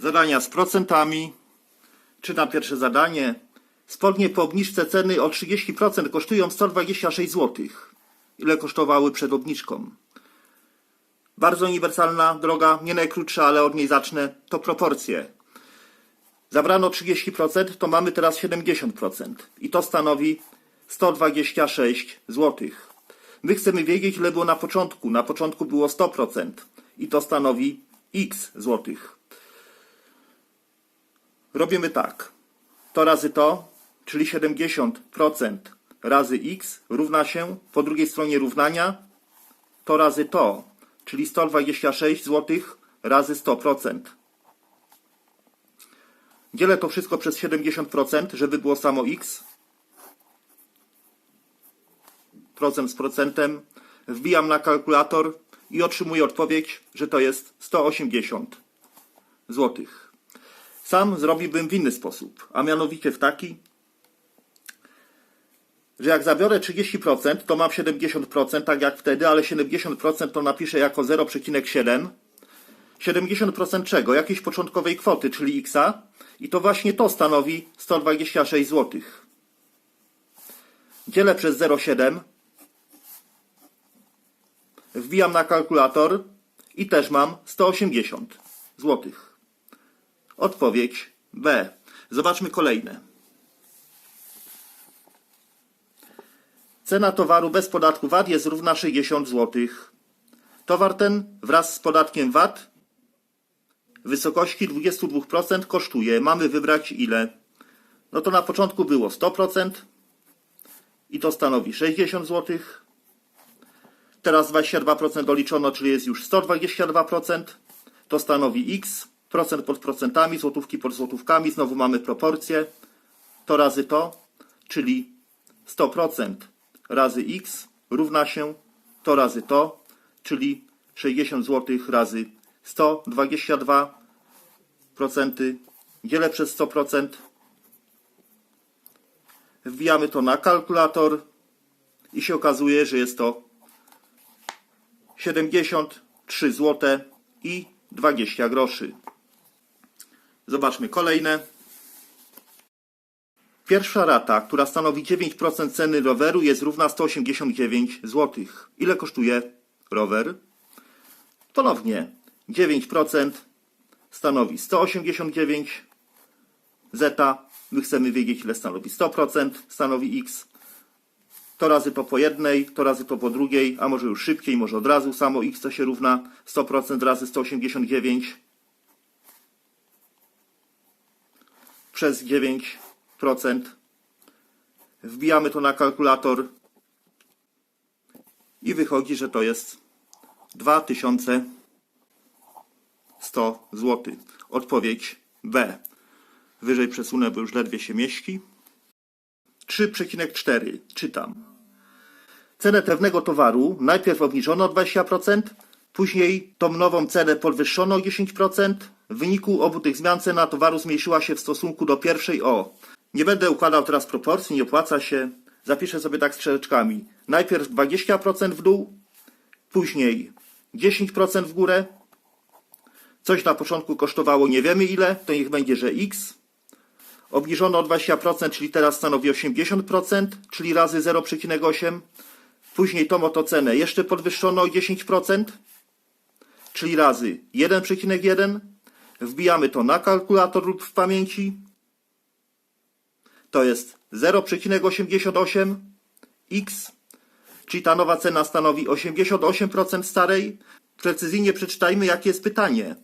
Zadania z procentami. Czytam pierwsze zadanie. Spodnie po obniżce ceny o 30% kosztują 126 zł. Ile kosztowały przed obniżką? Bardzo uniwersalna droga, nie najkrótsza, ale od niej zacznę. To proporcje. Zabrano 30%, to mamy teraz 70%. I to stanowi 126 zł. My chcemy wiedzieć, ile było na początku. Na początku było 100%. I to stanowi x złotych. Robimy tak. To razy to, czyli 70% razy x równa się po drugiej stronie równania to razy to, czyli 126 zł razy 100%. Dzielę to wszystko przez 70%, żeby było samo x. Procent z procentem. Wbijam na kalkulator i otrzymuję odpowiedź, że to jest 180 złotych. Sam zrobiłbym w inny sposób, a mianowicie w taki, że jak zabiorę 30%, to mam 70%, tak jak wtedy, ale 70% to napiszę jako 0,7. 70% czego? Jakiejś początkowej kwoty, czyli x, i to właśnie to stanowi 126 zł. Dzielę przez 0,7. Wbijam na kalkulator i też mam 180 zł. Odpowiedź B. Zobaczmy kolejne. Cena towaru bez podatku VAT jest równa 60 zł. Towar ten wraz z podatkiem VAT w wysokości 22% kosztuje. Mamy wybrać ile? No to na początku było 100% i to stanowi 60 zł. Teraz 22% doliczono, czyli jest już 122%. To stanowi x, procent pod procentami, złotówki pod złotówkami. Znowu mamy proporcje. To razy to, czyli 100% razy x równa się to razy to, czyli 60 zł razy 122 procenty. Dzielę przez 100%. Wbijamy to na kalkulator i się okazuje, że jest to 73 zł i 20 groszy. Zobaczmy kolejne. Pierwsza rata, która stanowi 9% ceny roweru, jest równa 189 zł. Ile kosztuje rower? Ponownie 9% stanowi 189 zeta. My chcemy wiedzieć, ile stanowi 100%, stanowi x. To razy to po jednej, to razy to po drugiej, a może już szybciej, może od razu samo x to się równa 100% razy 189 przez 9%. Wbijamy to na kalkulator i wychodzi, że to jest 2100 zł. Odpowiedź B. Wyżej przesunę, bo już ledwie się mieści. 3,4. Czytam. Cenę pewnego towaru najpierw obniżono o 20%, później tą nową cenę podwyższono o 10%. W wyniku obu tych zmian cena towaru zmniejszyła się w stosunku do pierwszej o. Nie będę układał teraz proporcji, nie opłaca się. Zapiszę sobie tak strzałeczkami. Najpierw 20% w dół, później 10% w górę. Coś na początku kosztowało nie wiemy ile, to niech będzie, że x. Obniżono o 20%, czyli teraz stanowi 80%, czyli razy 0,8. Później tą oto cenę jeszcze podwyższono o 10%, czyli razy 1,1. Wbijamy to na kalkulator lub w pamięci. To jest 0,88 x, czyli ta nowa cena stanowi 88% starej. Precyzyjnie przeczytajmy, jakie jest pytanie.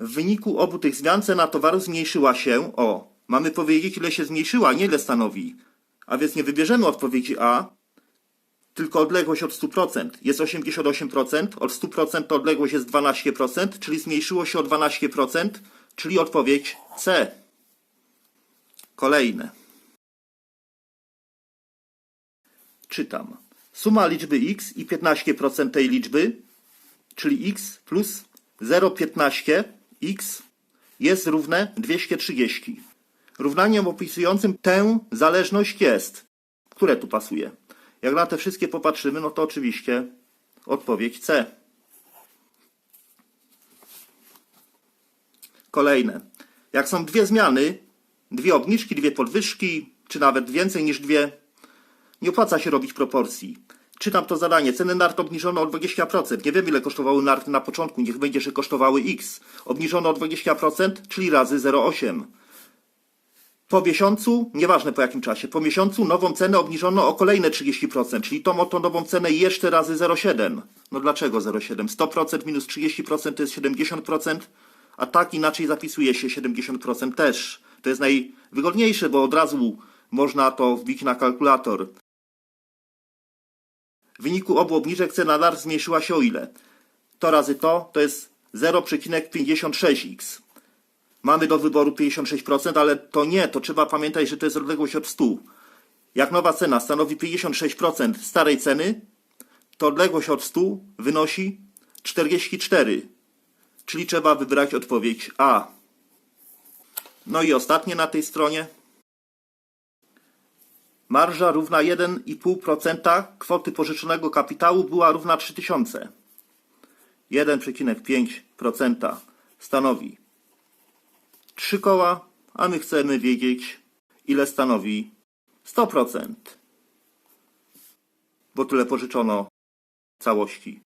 W wyniku obu tych zmian cena towaru zmniejszyła się o. Mamy powiedzieć, ile się zmniejszyła, nie ile stanowi. A więc nie wybierzemy odpowiedzi A, tylko odległość od 100%. Jest 88%, od 100% to odległość jest 12%, czyli zmniejszyło się o 12%, czyli odpowiedź C. Kolejne. Czytam. Suma liczby x i 15% tej liczby, czyli x plus 0,15 x jest równe 230. Równaniem opisującym tę zależność jest. Które tu pasuje? Jak na te wszystkie popatrzymy, no to oczywiście odpowiedź C. Kolejne. Jak są dwie zmiany, dwie obniżki, dwie podwyżki, czy nawet więcej niż dwie, nie opłaca się robić proporcji. Czytam to zadanie. Ceny nart obniżono o 20%. Nie wiem ile kosztowały narty na początku. Niech będzie, że kosztowały x. Obniżono o 20%, czyli razy 0,8. Po miesiącu, nieważne po jakim czasie, po miesiącu nową cenę obniżono o kolejne 30%, czyli tą oto nową cenę jeszcze razy 0,7. No dlaczego 0,7? 100% minus 30% to jest 70%, a tak inaczej zapisuje się 70% też. To jest najwygodniejsze, bo od razu można to wbić na kalkulator. W wyniku obu obniżek cena NAR zmniejszyła się o ile? To razy to, to jest 0,56x. Mamy do wyboru 56%, ale to nie, to trzeba pamiętać, że to jest odległość od 100. Jak nowa cena stanowi 56% starej ceny, to odległość od 100 wynosi 44. Czyli trzeba wybrać odpowiedź A. No i ostatnie na tej stronie. Marża równa 1,5% kwoty pożyczonego kapitału była równa 3000. 1,5% stanowi 3 koła, a my chcemy wiedzieć, ile stanowi 100%. Bo tyle pożyczono całości.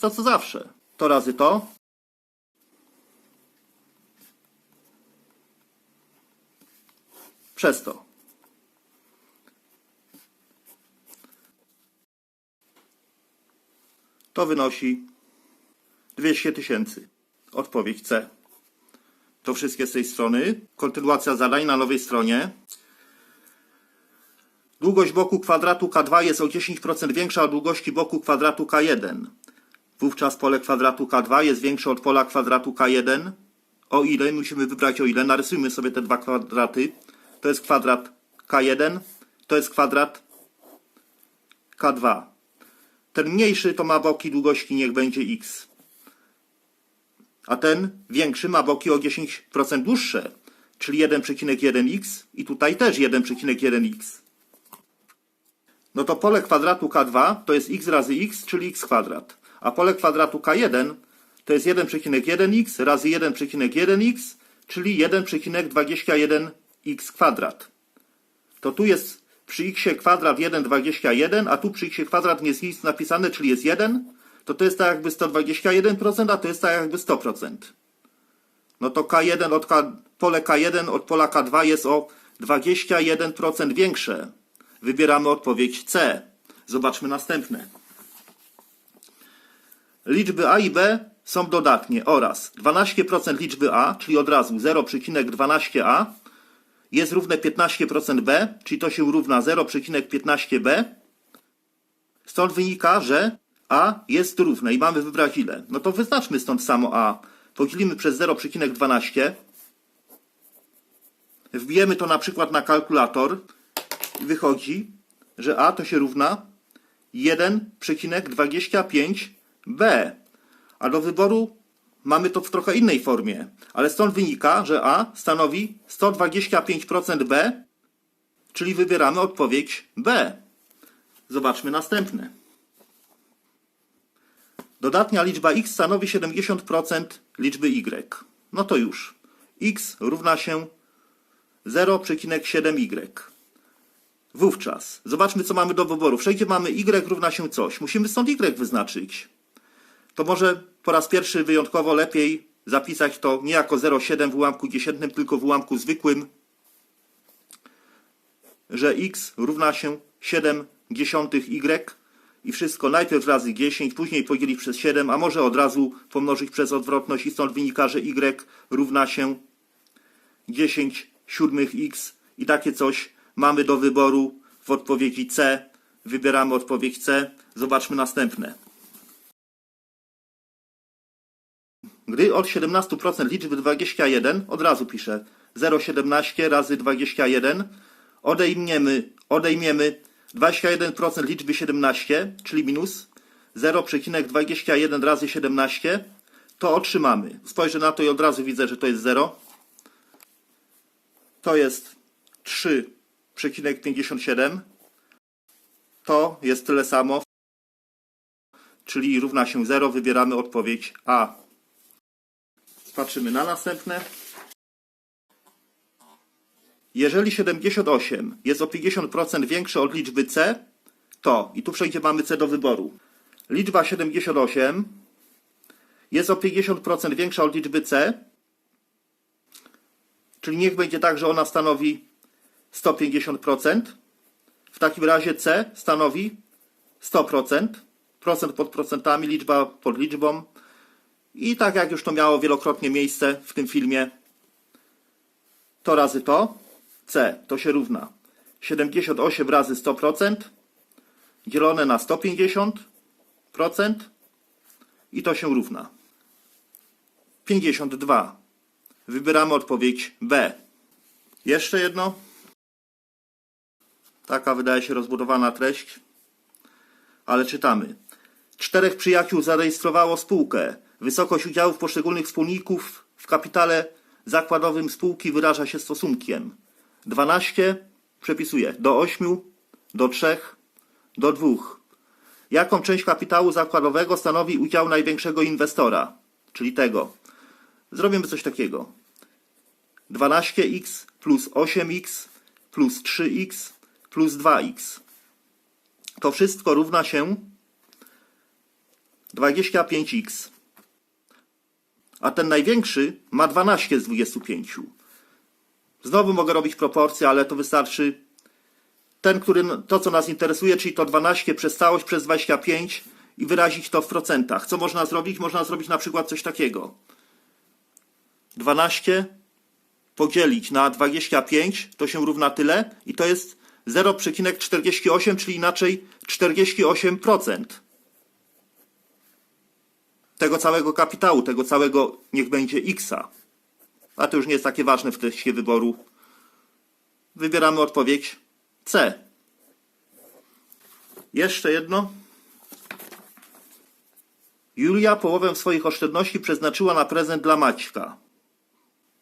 To co zawsze. To razy to. Przez to. To wynosi 200 tysięcy. Odpowiedź C. To wszystkie z tej strony. Kontynuacja zadań na nowej stronie. Długość boku kwadratu K2 jest o 10% większa od długości boku kwadratu K1. Wówczas pole kwadratu K2 jest większe od pola kwadratu K1. O ile? Musimy wybrać o ile. Narysujmy sobie te dwa kwadraty. To jest kwadrat K1, to jest kwadrat K2. Ten mniejszy to ma boki długości, niech będzie x. A ten większy ma boki o 10% dłuższe, czyli 1,1x i tutaj też 1,1x. No to pole kwadratu K2 to jest x razy x, czyli x kwadrat. A pole kwadratu K1 to jest 1,1x razy 1,1x, czyli 1,21x kwadrat. To tu jest przy x kwadrat 1,21, a tu przy x kwadrat nie jest nic napisane, czyli jest 1, to to jest tak jakby 121%, a to jest tak jakby 100%. No to K1 od K, pole K1 od pola K2 jest o 21% większe. Wybieramy odpowiedź C. Zobaczmy następne. Liczby A i B są dodatnie oraz 12% liczby A, czyli od razu 0,12a jest równe 15% B, czyli to się równa 0,15b. Stąd wynika, że A jest równe i mamy wybrać ile. No to wyznaczmy stąd samo A. Podzielimy przez 0,12. Wbijemy to na przykład na kalkulator i wychodzi, że A to się równa 1,25b. A do wyboru mamy to w trochę innej formie, ale stąd wynika, że A stanowi 125% B, czyli wybieramy odpowiedź B. Zobaczmy następne. Dodatnia liczba x stanowi 70% liczby y. No to już. x równa się 0,7y. Wówczas zobaczmy, co mamy do wyboru. Wszędzie mamy y równa się coś. Musimy stąd y wyznaczyć. To może po raz pierwszy wyjątkowo lepiej zapisać to nie jako 0,7 w ułamku dziesiętnym, tylko w ułamku zwykłym, że x równa się 7 dziesiątych y i wszystko najpierw razy 10, później podzielić przez 7, a może od razu pomnożyć przez odwrotność i stąd wynika, że y równa się 10 siódmych x i takie coś mamy do wyboru w odpowiedzi C. Wybieramy odpowiedź C. Zobaczmy następne. Gdy od 17% liczby 21, od razu piszę 0,17 razy 21, odejmiemy, odejmiemy 21% liczby 17, czyli minus 0,21 razy 17, to otrzymamy. Spojrzę na to i od razu widzę, że to jest 0. To jest 3,57. To jest tyle samo, czyli równa się 0. Wybieramy odpowiedź A. Patrzymy na następne. Jeżeli 78 jest o 50% większe od liczby C, to, i tu wszędzie mamy C do wyboru, liczba 78 jest o 50% większa od liczby C, czyli niech będzie tak, że ona stanowi 150%. W takim razie C stanowi 100%, procent pod procentami, liczba pod liczbą. I tak jak już to miało wielokrotnie miejsce w tym filmie, to razy to, C to się równa 78 razy 100% dzielone na 150% i to się równa 52. Wybieramy odpowiedź B. Jeszcze jedno. Taka wydaje się rozbudowana treść, ale czytamy. Czterech przyjaciół zarejestrowało spółkę. Wysokość udziałów poszczególnych wspólników w kapitale zakładowym spółki wyraża się stosunkiem 12, przepisuję, do 8, do 3, do 2. Jaką część kapitału zakładowego stanowi udział największego inwestora, czyli tego? Zrobimy coś takiego. 12x plus 8x plus 3x plus 2x. To wszystko równa się 25x. A ten największy ma 12 z 25. Znowu mogę robić proporcje, ale to wystarczy ten, który, to co nas interesuje, czyli to 12 przez całość przez 25 i wyrazić to w procentach. Co można zrobić? Można zrobić na przykład coś takiego. 12 podzielić na 25 to się równa tyle i to jest 0,48, czyli inaczej 48% tego całego kapitału, tego całego niech będzie x. A to już nie jest takie ważne w teście wyboru. Wybieramy odpowiedź C. Jeszcze jedno. Julia połowę swoich oszczędności przeznaczyła na prezent dla Maćka.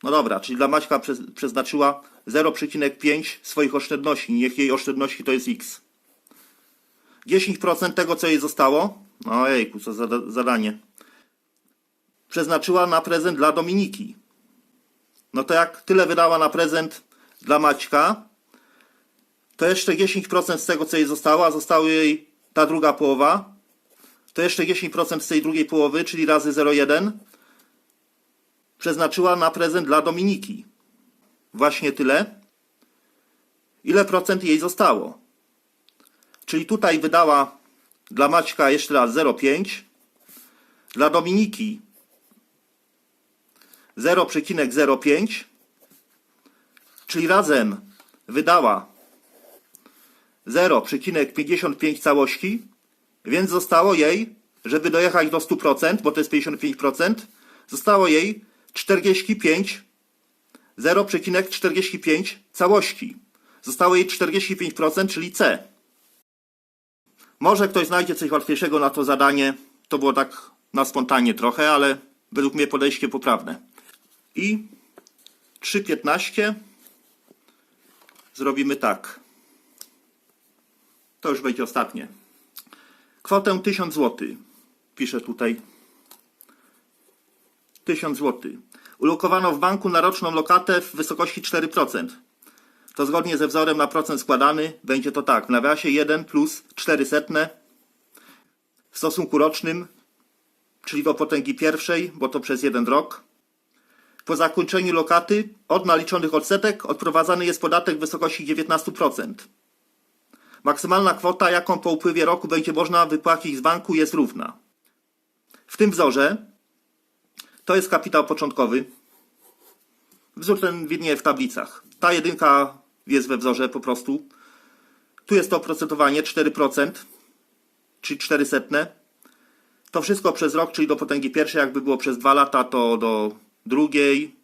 No dobra, czyli dla Maćka przez, przeznaczyła 0,5 swoich oszczędności. Niech jej oszczędności to jest x. 10% tego, co jej zostało, ojejku, co za zadanie, przeznaczyła na prezent dla Dominiki. No to jak tyle wydała na prezent dla Maćka, to jeszcze 10% z tego, co jej zostało, a została jej ta druga połowa, to jeszcze 10% z tej drugiej połowy, czyli razy 0,1, przeznaczyła na prezent dla Dominiki. Właśnie tyle. Ile procent jej zostało? Czyli tutaj wydała dla Maćka jeszcze raz 0,5, dla Dominiki 0,05, czyli razem wydała 0,55 całości, więc zostało jej, żeby dojechać do 100%, bo to jest 55%, zostało jej 45, 0,45 całości. Zostało jej 45%, czyli C. Może ktoś znajdzie coś łatwiejszego na to zadanie. To było tak na spontanie trochę, ale według mnie podejście poprawne. I 3,15 zrobimy tak. To już będzie ostatnie. Kwotę 1000 zł. Piszę tutaj. 1000 zł. Ulokowano w banku na roczną lokatę w wysokości 4%. To zgodnie ze wzorem na procent składany będzie to tak. W nawiasie 1 plus 400 w stosunku rocznym, czyli do potęgi pierwszej, bo to przez jeden rok. Po zakończeniu lokaty od naliczonych odsetek odprowadzany jest podatek w wysokości 19%. Maksymalna kwota, jaką po upływie roku będzie można wypłacić z banku, jest równa. W tym wzorze to jest kapitał początkowy. Wzór ten widnieje w tablicach. Ta jedynka jest we wzorze po prostu. Tu jest to oprocentowanie 4%, czyli 400. To wszystko przez rok, czyli do potęgi pierwszej, jakby było przez dwa lata, to do drugiej.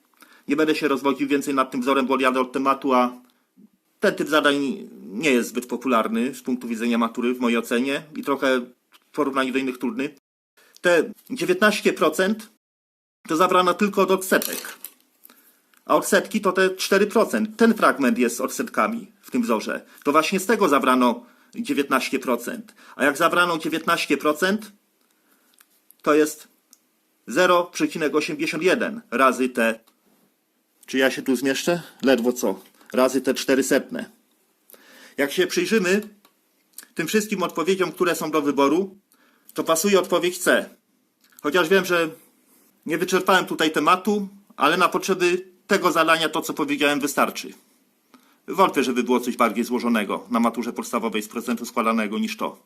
Nie będę się rozwodził więcej nad tym wzorem, bo jadę od tematu, a ten typ zadań nie jest zbyt popularny z punktu widzenia matury w mojej ocenie i trochę w porównaniu do innych trudny. Te 19% to zabrano tylko od odsetek. A odsetki to te 4%. Ten fragment jest odsetkami w tym wzorze. To właśnie z tego zabrano 19%. A jak zabrano 19%, to jest 0,81 razy te. Czy ja się tu zmieszczę? Ledwo co. razy te 400. Jak się przyjrzymy tym wszystkim odpowiedziom, które są do wyboru, to pasuje odpowiedź C. Chociaż wiem, że nie wyczerpałem tutaj tematu, ale na potrzeby tego zadania to, co powiedziałem, wystarczy. Wątpię, żeby było coś bardziej złożonego na maturze podstawowej z procentu składanego niż to.